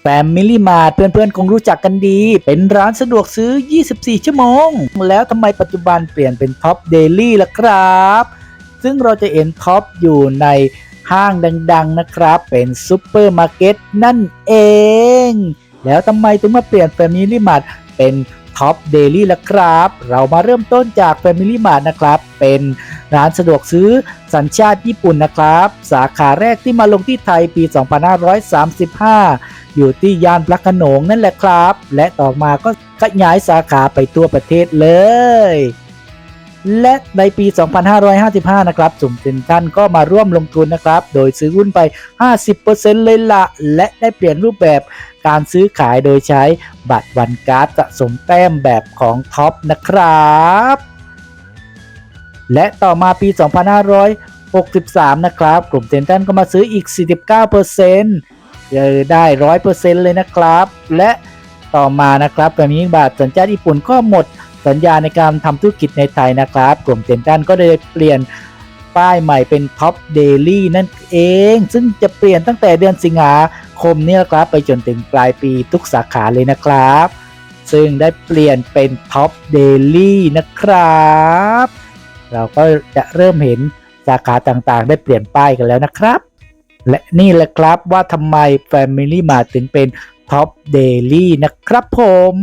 แฟมิลี่มาเพื่อนๆ คงรู้จักกันดี เป็นร้านสะดวกซื้อ 24 ชั่วโมง แล้วทำไมปัจจุบันเปลี่ยนเป็นท็อปเดลี่ล่ะครับ ซึ่งเราจะเห็นท็อปอยู่ในห้างดังๆนะครับ เป็นซูเปอร์มาร์เก็ตนั่นเอง แล้วทำไมถึงมาเปลี่ยนแฟมิลี่มาเป็น ท็อปเดลี่ล่ะครับ เรามาเริ่มต้นจาก Family Mart นะครับ เป็นร้านสะดวกซื้อสัญชาติญี่ปุ่นนะครับ สาขาแรกที่มาลงที่ไทยปี 2535 อยู่ที่ย่านพระโขนงนั่นแหละครับ และต่อมาก็ขยายสาขาไปทั่วประเทศเลย และในปี 2555 นะครับจุ่มเซนทันก็มาร่วมลงทุนนะครับ โดยซื้อหุ้นไป 50%เลยละ และได้เปลี่ยนรูปแบบ การซื้อขายโดยใช้บัตรวันการ์ดสะสมแต้มแบบของท็อปนะครับ และต่อมาปี 2563 นะครับ กลุ่มเซนทันก็มาซื้ออีก 49%เจอได้ 100%เลยนะครับ และต่อมานะครับแฟมิลี่บาทสัญชาติญี่ปุ่นก็หมดสัญญาในการทำธุรกิจในไทยนะครับ กลุ่มเซนทันก็เลยเปลี่ยนป้ายใหม่เป็นท็อปเดลี่นั่นเอง ซึ่งจะเปลี่ยนตั้งแต่เดือนสิงหา คมเนี่ยครับไปจนถึงปลายปีทุกสาขาเลยนะครับ ซึ่งได้เปลี่ยนเป็นท็อปเดลี่นะครับ เราก็จะเริ่มเห็นสาขาต่างๆ ได้เปลี่ยนป้ายกันแล้วนะครับ และนี่แหละครับว่าทำไม Family มาถึงเป็นท็อปเดลี่นะครับผม